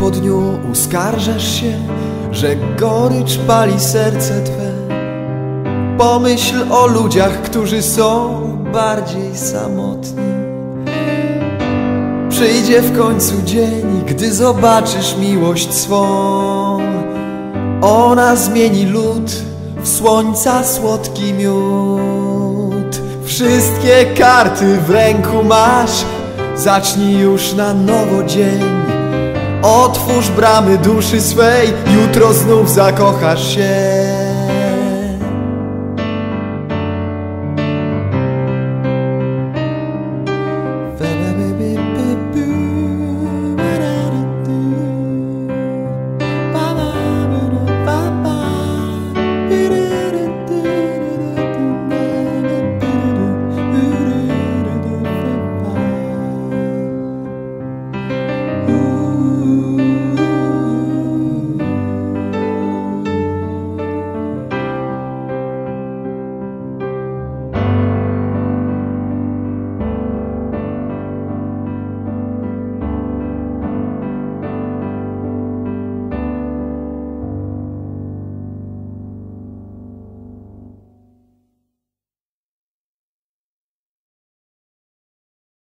po dniu uskarżasz się, że gorycz pali serce Twe. Pomyśl o ludziach, którzy są bardziej samotni. Przyjdzie w końcu dzień, gdy zobaczysz miłość swą. Ona zmieni lód w słońca słodki miód. Wszystkie karty w ręku masz, zacznij już na nowo dzień. Otwórz bramy duszy swej, jutro znów zakochasz się.